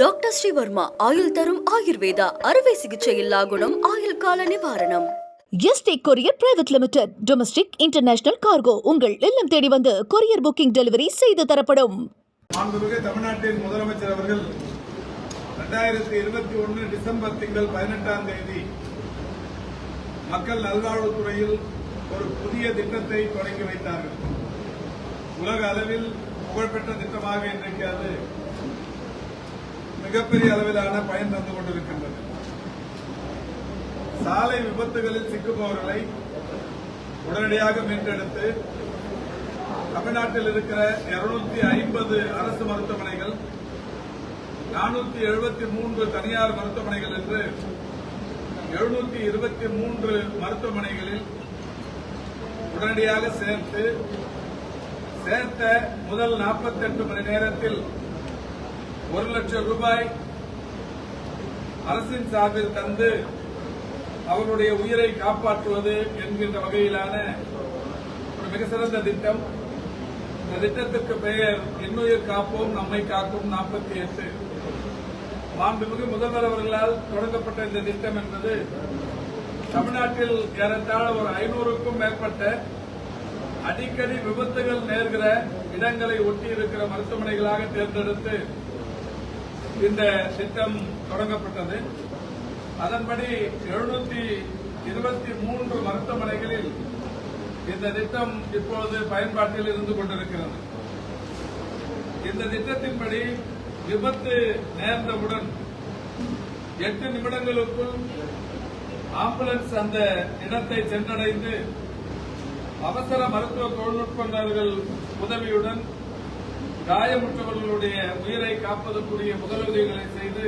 Doctor Sreevarma ஆயுள் தரும் ஆயுர்வேதா அறுவை சிகிச்சையில்லா குணம் ஆயுள் கால நிவாரணம். ST courier private limited domestic international cargo உங்கள் இல்லம் தேடி வந்து கொரியர் புக்கிங் டெலிவரி செய்து தரப்படும். மாண்புமிகு தமிழ்நாட்டின் முதலமைச்சர் அவர்கள் இரண்டாயிரத்தி இருபத்தி ஒன்று டிசம்பர் திங்கள் பதினெட்டாம் தேதி மக்கள் நல்வாழ்வுத்துறையில் ஒரு புதிய திட்டத்தை தொடங்கி வைத்தார்கள். உலக அளவில் புகழ்பெற்ற திட்டமாக இன்றைக்கு அது மிகப்பெரிய அளவிலான பயன் தந்து கொண்டிருக்கின்றது. சாலை விபத்துகளில் சிக்குபவர்களை உடனடியாக மீட்டெடுத்து தமிழ்நாட்டில் இருக்கிற இருநூத்தி ஐம்பது அரசு மருத்துவமனைகள் நானூத்தி எழுபத்தி மூன்று தனியார் மருத்துவமனைகள் என்று எழுநூத்தி இருபத்தி மூன்று மருத்துவமனைகளில் உடனடியாக சேர்த்து சேர்த்த முதல் 48 மணி நேரத்தில் ஒரு லட்சம் ரூபாய் அரசின் சார்பில் தந்து அவருடைய உயிரை காப்பாற்றுவது என்கின்ற வகையிலான ஒரு மிக சிறந்த திட்டம். இந்த திட்டத்திற்கு பெயர் இன்னுயிர் காப்போம் நம்மை காக்கும் நாற்பத்தி எட்டு. மாண்புமிகு முதல்வர் அவர்களால் தொடங்கப்பட்ட இந்த திட்டம் என்பது தமிழ்நாட்டில் ஏறத்தாழ ஒரு ஐநூறுக்கும் மேற்பட்ட அடிக்கடி விபத்துகள் நேர்கிற இடங்களை ஒட்டி இருக்கிற மருத்துவமனைகளாக தேர்ந்தெடுத்து இந்த திட்டம் தொடங்கப்பட்டது. அதன்படி எழுநூத்தி இருபத்தி மூன்று மருத்துவமனைகளில் இந்த திட்டம் இப்பொழுது பயன்பாட்டில் இருந்து கொண்டிருக்கிறது. இந்த திட்டத்தின்படி விபத்து நேர்ந்தவுடன் எட்டு நிமிடங்களுக்குள் ஆம்புலன்ஸ் அந்த இடத்தை சென்றடைந்து அவசர மருத்துவ தொழில்நுட்பங்கள் உதவியுடன் காயமுற்றவர்களுடைய உயிரை காப்பதற்குரிய முதலுதவிகளை செய்து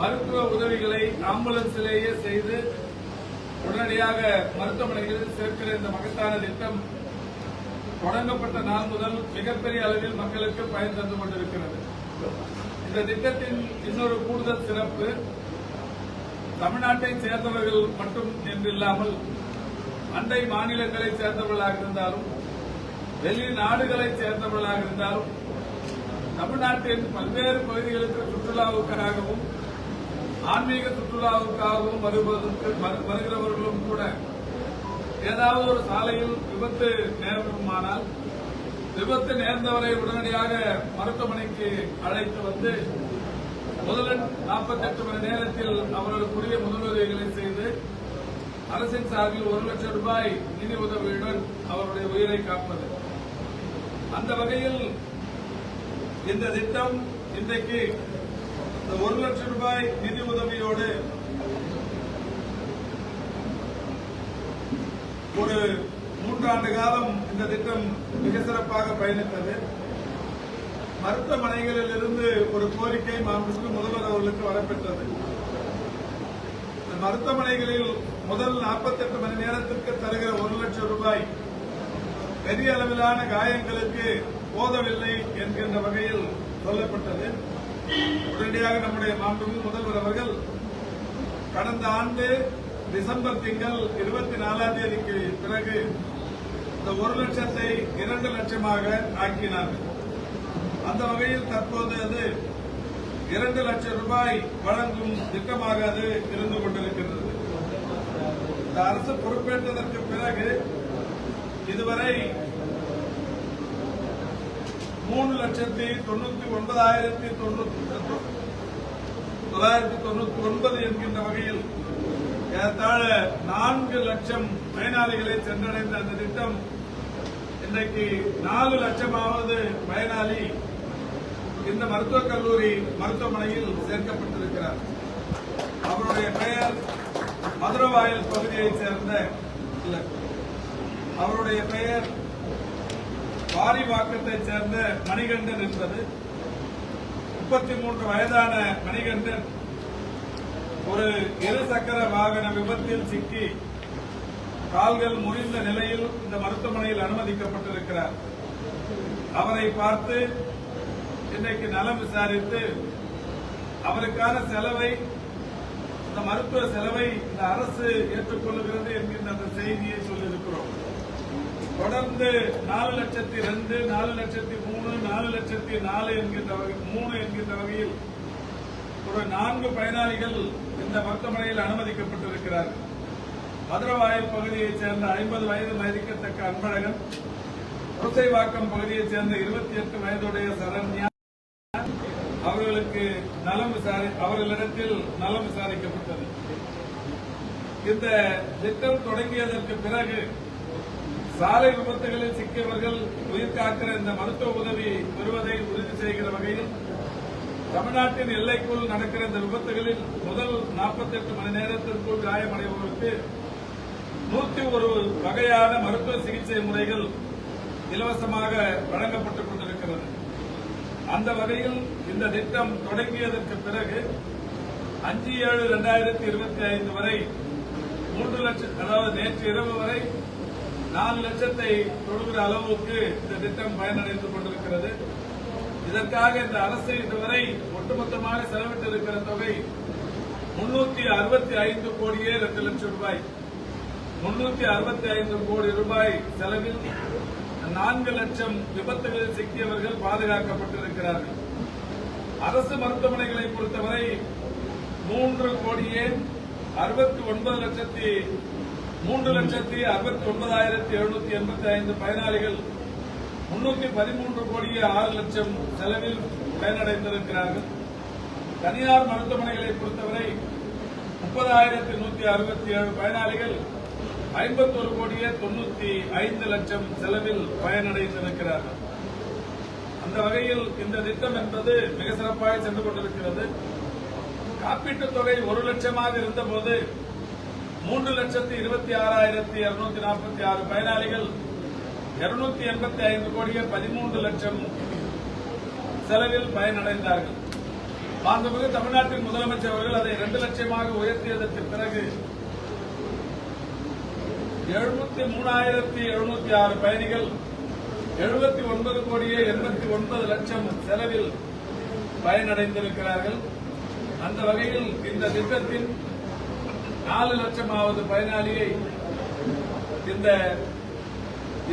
மருத்துவ உதவிகளை ஆம்புலன்ஸிலேயே செய்து உடனடியாக மருத்துவமனைகளில் சேர்க்கிற இந்த மகத்தான திட்டம் தொடங்கப்பட்ட நாள் முதல் மிகப்பெரிய அளவில் மக்களுக்கு பயன் தந்து கொண்டிருக்கிறது. இந்த திட்டத்தின் இன்னொரு கூடுதல் சிறப்பு தமிழ்நாட்டை சேர்ந்தவர்கள் மட்டும் என்றில்லாமல் அண்டை மாநிலங்களைச் சேர்ந்தவர்களாக இருந்தாலும் வெளிநாடுகளைச் சேர்ந்தவர்களாக இருந்தாலும் தமிழ்நாட்டின் பல்வேறு பகுதிகளுக்கு சுற்றுலாவுக்காகவும் ஆன்மீக சுற்றுலாவுக்காகவும் வருவதற்கு வரு- வருகிறவர்களும் கூட ஏதாவது ஒரு சாலையில் விபத்து நேர்ந்தமானால் விபத்து நேர்ந்தவரை உடனடியாக மருத்துவமனைக்கு அழைத்து வந்து முதல் 48 மணி நேரத்தில் அவர்களுக்குரிய முதலுதவிகளை செய்து அரசின் சார்பில் ஒரு லட்சம் ரூபாய் நிதி உதவியுடன் அவருடைய உயிரை காப்பது. அந்த வகையில் இந்த திட்டம் இன்றைக்கு ஒரு லட்சம் ரூபாய் நிதி உதவியோடு ஒரு மூன்றாண்டு காலம் இந்த திட்டம் மிக சிறப்பாக பயணித்தது மருத்துவமனைகளில் இருந்து ஒரு கோரிக்கை மாண்புமிகு முதல்வர் அவர்களுக்கு வரப்பெற்றது. மருத்துவமனைகளில் முதல் 48 மணி நேரத்திற்கு தருகிற ஒரு லட்சம் ரூபாய் பெரிய அளவிலான காயங்களுக்கு போதவில்லை என்கின்ற வகையில் சொல்லப்பட்டது. உடனடியாக நம்முடைய மாண்புமிகு முதல்வர் அவர்கள் கடந்த ஆண்டு டிசம்பர் திங்கள் இருபத்தி நாலாம் தேதிக்கு பிறகு இந்த ஒரு லட்சத்தை இரண்டு லட்சமாக ஆக்கினார்கள். அந்த வகையில் தற்போது அது இரண்டு லட்சம் ரூபாய் வழங்கும் திட்டமாக அது இருந்து கொண்டிருக்கிறது இந்த அரசு பொறுப்பேற்றதற்கு பிறகு இதுவரை மூணு லட்சத்தி தொண்ணூத்தி ஒன்பதாயிரத்தி தொண்ணூத்தி தொள்ளாயிரத்தி தொண்ணூத்தி ஒன்பது என்கின்ற வகையில் ஏறத்தாழ நான்கு லட்சம் பயனாளிகளை சென்றடைந்த அந்த திட்டம் இன்றைக்கு நாலு லட்சமாவது பயனாளி இந்த மருத்துவக் கல்லூரி மருத்துவமனையில் சேர்க்கப்பட்டிருக்கிறார். அவருடைய பெயர் மதுரவாயல் பகுதியைச் சேர்ந்த இல்ல அவருடைய பெயர் பாரிவாக்கத்தைச் சேர்ந்த மணிகண்டன் என்பது. முப்பத்தி மூன்று வயதான மணிகண்டன் ஒரு இருசக்கர வாகன விபத்தில் சிக்கி கால்கள் முறிந்த நிலையில் இந்த மருத்துவமனையில் அனுமதிக்கப்பட்டிருக்கிறார். அவரை பார்த்து இன்றைக்கு நலம் விசாரித்து அவருக்கான செலவை இந்த மருத்துவ செலவை இந்த அரசு ஏற்றுக்கொள்ளுகிறது என்கின்ற அந்த செய்தியை தொடர்ந்து நாலு லட்சத்தி ரெண்டு நாலு லட்சத்தி மூணு நாலு லட்சத்தி நாலு என்கின்ற வகை மூணு என்கின்ற வகையில் ஒரு நான்கு பயனாளிகள் இந்த மருத்துவமனையில் அனுமதிக்கப்பட்டிருக்கிறார்கள். மதுரவாயல் பகுதியைச் சேர்ந்த ஐம்பது வயது மதிக்கத்தக்க அன்பழகன் புரசைவாக்கம் பகுதியைச் சேர்ந்த இருபத்தி எட்டு வயதுடைய சரண்யா அவர்களுக்கு நலம் விசாரி அவர்களிடத்தில் நலம் விசாரிக்கப்பட்டது. இந்த திட்டம் தொடங்கியதற்கு பிறகு சாலை விபத்துகளில் சிக்கியவர்கள் உயிர் காக்கிற இந்த மருத்துவ உதவி பெறுவதை உறுதி செய்கிற வகையில் தமிழ்நாட்டின் எல்லைக்குள் நடக்கிற இந்த விபத்துகளில் முதல் 48 மணி நேரத்திற்குள் காயமடைபவர்களுக்கு நூத்தி ஒரு வகையான மருத்துவ சிகிச்சை முறைகள் இலவசமாக வழங்கப்பட்டுக் கொண்டிருக்கிறது. அந்த வகையில் இந்த திட்டம் தொடங்கியதற்கு பிறகு அஞ்சு ஏழு இரண்டாயிரத்தி இருபத்தி ஐந்து வரை மூன்று லட்சம் அதாவது நேற்று இரவு வரை நாலு லட்சத்தை தொடுகிற அளவுக்கு இந்த திட்டம் பயனடைந்து கொண்டிருக்கிறது. இதற்காக இந்த அரசு இதுவரை ஒட்டுமொத்தமாக செலவிட்டிருக்கிற தொகை முன்னூத்தி அறுபத்தி ஐந்து கோடியே ரெண்டு லட்சம் ரூபாய். முன்னூத்தி அறுபத்தி ஐந்து கோடி ரூபாய் செலவில் நான்கு லட்சம் விபத்துகளில் சிக்கியவர்கள் பாதுகாக்கப்பட்டிருக்கிறார்கள். அரசு மருத்துவமனைகளை பொறுத்தவரை மூன்று கோடியே அறுபத்தி ஒன்பது லட்சத்தி மூன்று லட்சத்தி அறுபத்தி ஒன்பதாயிரத்தி எழுநூத்தி எண்பத்தி ஐந்து பயனாளிகள் முன்னூத்தி பதிமூன்று கோடியே ஆறு லட்சம் செலவில் பயனடைந்திருக்கிறார்கள். தனியார் மருத்துவமனைகளை பொறுத்தவரை முப்பதாயிரத்தி நூத்தி அறுபத்தி ஏழு பயனாளிகள் ஐம்பத்தொரு கோடியே தொண்ணூத்தி ஐந்து லட்சம் செலவில் பயனடைந்திருக்கிறார்கள். அந்த வகையில் இந்த திட்டம் என்பது மிக சிறப்பாக சென்று கொண்டிருக்கிறது. காப்பீட்டுத் தொகை ஒரு லட்சமாக இருந்தபோது மூன்று லட்சத்தி இருபத்தி ஆறாயிரத்தி இருநூத்தி நாற்பத்தி ஆறு பயனாளிகள் இருநூத்தி எண்பத்தி ஐந்து கோடியே பதிமூன்று லட்சம் செலவில் பயனடைந்தார்கள். மாண்புமிகு தமிழ்நாட்டின் முதலமைச்சர் அவர்கள் அதை இரண்டு லட்சமாக உயர்த்தியதற்கு பிறகு எழுபத்தி மூணாயிரத்தி எழுநூத்தி ஆறு பயணிகள் எழுபத்தி ஒன்பது கோடியே எண்பத்தி ஒன்பது லட்சம் செலவில் பயனடைந்திருக்கிறார்கள். அந்த வகையில் இந்த திட்டத்தின் நாலு லட்சமாவது பயனாளியை இந்த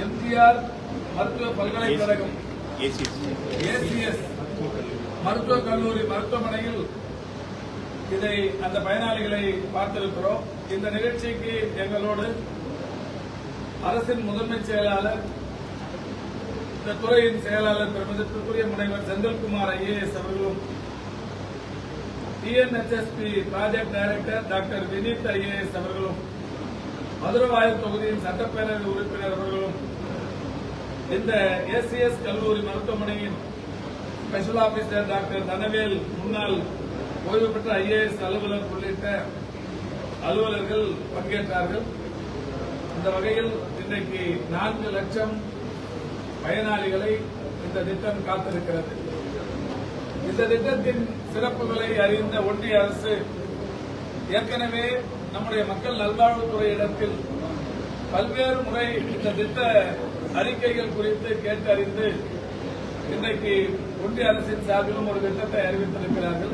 எம்ஜிஆர் மருத்துவ பல்கலைக்கழகம் ஏசிஎஸ் மருத்துவக் கல்லூரி மருத்துவமனையில் இதை அந்த பயனாளிகளை பார்த்திருக்கிறோம். இந்த நிகழ்ச்சிக்கு எங்களோடு அரசின் முதன்மை செயலாளர் இந்த துறையின் செயலாளர் பெருமதிப்பிற்குரிய முனைவர் செந்தில்குமார் ஐஏஎஸ் அவர்களும் TNHSP project director doctor Vineeth IAS அவர்களும் மதுரவாயல் தொகுதியின் சட்டப்பேரவை உறுப்பினர் அவர்களும் இந்த ஏசிஎஸ் கல்லூரி மருத்துவமனையின் ஸ்பெஷல் ஆபீசர் டாக்டர் தனவேல் முன்னாள் ஓய்வு பெற்ற ஐஏஎஸ் அலுவலர் உள்ளிட்ட அலுவலர்கள் பங்கேற்றார்கள். இந்த வகையில் இன்றைக்கு நான்கு லட்சம் பயனாளிகளை இந்த திட்டம் காத்திருக்கிறது. இந்த திட்டத்தின் சிறப்புகளை அறிந்த ஒன்றிய அரசு ஏற்கனவே நம்முடைய மக்கள் நல்வாழ்வுத்துறை இடத்தில் பல்வேறு முறை இந்த திட்ட அறிக்கைகள் குறித்து கேட்டறிந்து இன்றைக்கு ஒன்றிய அரசின் சார்பிலும் ஒரு திட்டத்தை அறிவித்திருக்கிறார்கள்.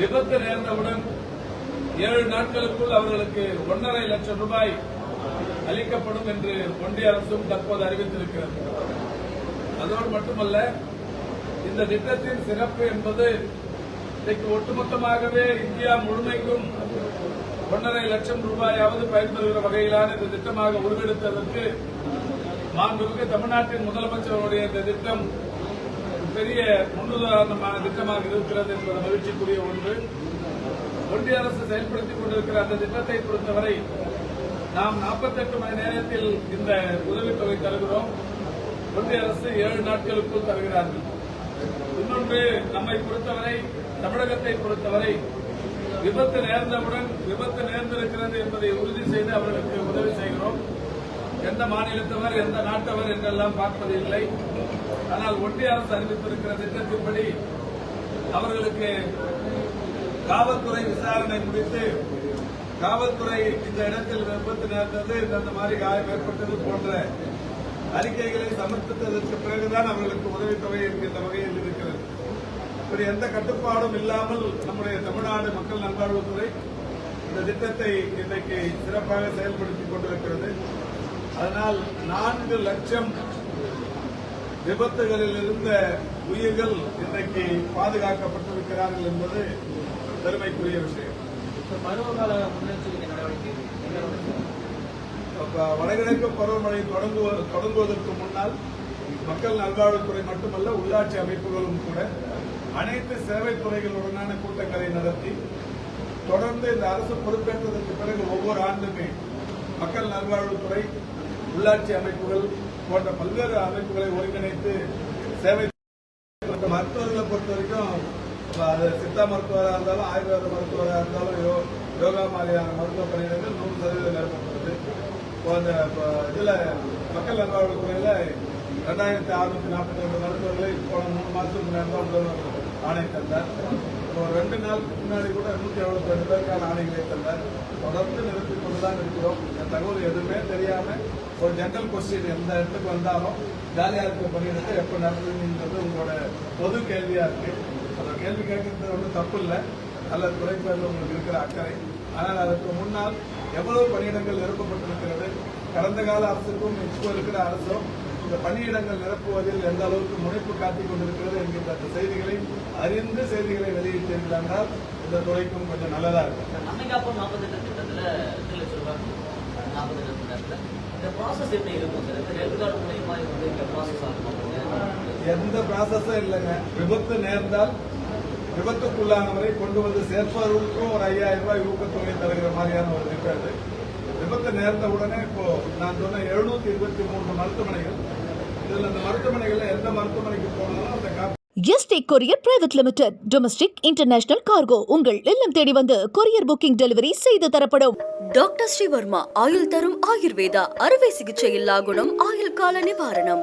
விபத்து நேர்ந்தவுடன் ஏழு நாட்களுக்குள் அவர்களுக்கு ஒன்றரை லட்சம் ரூபாய் அளிக்கப்படும் என்று ஒன்றிய அரசும் தற்போது அறிவித்திருக்கிறது. அதோடு மட்டுமல்ல இந்த திட்டத்தின் சிறப்பு என்பது இன்றைக்கு ஒட்டுமொத்தமாகவே இந்தியா முழுமைக்கும் ஒன்றரை லட்சம் ரூபாயாவது பயன்பெறுகிற வகையிலான இந்த திட்டமாக உருவெடுத்ததற்கு மாண்புமிகு தமிழ்நாட்டின் முதலமைச்சருடைய இந்த திட்டம் பெரிய முன்னுதாரணமான திட்டமாக இருக்கிறது என்பது மகிழ்ச்சிக்குரிய ஒன்று. ஒன்றிய அரசு செயல்படுத்திக் கொண்டிருக்கிற அந்த திட்டத்தை பொறுத்தவரை நாம் 48 மணி நேரத்தில் இந்த உதவித்தொகை தருகிறோம். ஒன்றிய அரசு ஏழு நாட்களுக்குள் தருகிறார்கள். இன்னொன்று நம்மை பொறுத்தவரை தமிழகத்தை பொறுத்தவரை விபத்து நேர்ந்தவுடன் விபத்து நேர்ந்திருக்கிறது என்பதை உறுதி செய்து அவர்களுக்கு உதவி செய்கிறோம். எந்த மாநிலத்தவர் எந்த நாட்டவர் என்றெல்லாம் பார்ப்பது இல்லை. ஆனால் ஒன்றிய அரசு அறிவித்திருக்கிற திட்டத்தின்படி அவர்களுக்கு காவல்துறை விசாரணை முடித்து காவல்துறை இந்த இடத்தில் விபத்து நேர்ந்தது இந்த மாதிரி காயம் ஏற்பட்டது போன்ற அறிக்கைகளை சமர்ப்பித்ததற்கு பிறகுதான் அவர்களுக்கு உதவித்தொகை என்கின்ற வகையில் இருக்கிறது. இப்படி எந்த கட்டுப்பாடும் இல்லாமல் நம்முடைய தமிழ்நாடு மக்கள் நல்வாழ்வுத்துறை இந்த திட்டத்தை இன்றைக்கு சிறப்பாக செயல்படுத்திக் கொண்டிருக்கிறது. அதனால் நான்கு லட்சம் விபத்துகளில் இருந்த உயிர்கள் இன்றைக்கு பாதுகாக்கப்பட்டிருக்கிறார்கள் என்பது பெருமைக்குரிய விஷயம். பருவகால முன்னெச்சரிக்கை நடவடிக்கை வடகிழக்கு பருவமழை தொடங்குவ- தொடங்குவதற்கு முன்னால் மக்கள் நல்வாழ்வுத்துறை மட்டுமல்ல உள்ளாட்சி அமைப்புகளும் கூட அனைத்து சேவை துறைகளுடனான கூட்டங்களை நடத்தி தொடர்ந்து இந்த அரசு பொறுப்பேற்றதற்கு பிறகு ஒவ்வொரு ஆண்டுமே மக்கள் நல்வாழ்வுத்துறை உள்ளாட்சி அமைப்புகள் போன்ற பல்வேறு அமைப்புகளை ஒருங்கிணைத்து சேவை மருத்துவர்களை பொறுத்த வரைக்கும் அது சித்தா மருத்துவராக இருந்தாலும் ஆயுர்வேத மருத்துவராக இருந்தாலும் யோ யோகா மாதிரியான மருத்துவ பணியிடங்கள் நூறு அந்த இப்போ இதில் மக்கள் நல்வாழ்வுத்துறையில் ரெண்டாயிரத்தி அறுநூத்தி நாற்பத்தி ரெண்டு மருத்துவர்களை போன மூணு மாதத்துக்கு முன்னாடி தான் முதல்வர் ஆணை தந்தார். இப்போ ரெண்டு நாளுக்கு முன்னாடி கூட நூற்றி எழுபத்தி ரெண்டு பேருக்கான ஆணைகளை தந்தார். தொடர்ந்து நிறுத்தி கொண்டு தான் இருக்கிறோம். இந்த தகவல் எதுவுமே தெரியாமல் ஒரு ஜென்ரல் கொஸ்டின் எந்த இடத்துக்கு வந்தாலும் ஜாலியாக இருக்க பணியிடத்தை எப்போ நடத்துதுங்கிறது உங்களோட பொது கேள்வியாக இருக்குது அந்த கேள்வி கேட்கறது ஒன்றும் தப்பு இல்லை. நல்ல துறைப்பேரில் உங்களுக்கு இருக்கிற அக்கறை. ஆனால் அதற்கு முன்னால் எவ்வளவு பணியிடங்கள் நிரப்பப்பட்டிருக்கிறது? கடந்த கால அரசுக்கும் இப்போ இருக்கிற அரசும் இந்த பணியிடங்கள் நிரப்புவதில் எந்த அளவுக்கு முனைப்பு காட்டிக் கொண்டிருக்கிறது என்கின்ற அந்த செய்திகளை அறிந்து செய்திகளை வெளியிட்டீர்கள் என்றால் இந்த துறைக்கும் கொஞ்சம் நல்லதா இருக்கும். எந்த ப்ராசஸும் இல்லைங்க. விபத்து நேர்ந்தால் விபத்துக்குள்ளானவரை கொண்டு வந்து சேர்ப்பவர்களுக்கும் ஒரு ஐயாயிரம் ரூபாய் ஊக்கத்தொகை தருகிற மாதிரியான ஒரு திட்டம் விபத்து நேர்ந்த உடனே இப்போ நான் சொன்ன எழுநூத்தி இருபத்தி மூன்று மருத்துவமனைகள். இதுல அந்த மருத்துவமனைகள்ல எந்த மருத்துவமனைக்கு போனாலும் அந்த காப்பீடு ST courier private limited. Domestic international cargo உங்கள் இல்லம் தேடி வந்து கொரியர் புக்கிங் டெலிவரி செய்து தரப்படும். டாக்டர் ஸ்ரீவர்மா ஆயுள் தரும் ஆயுர்வேதா அறுவை சிகிச்சை இல்லா குணம் ஆயுள் கால நிவாரணம்.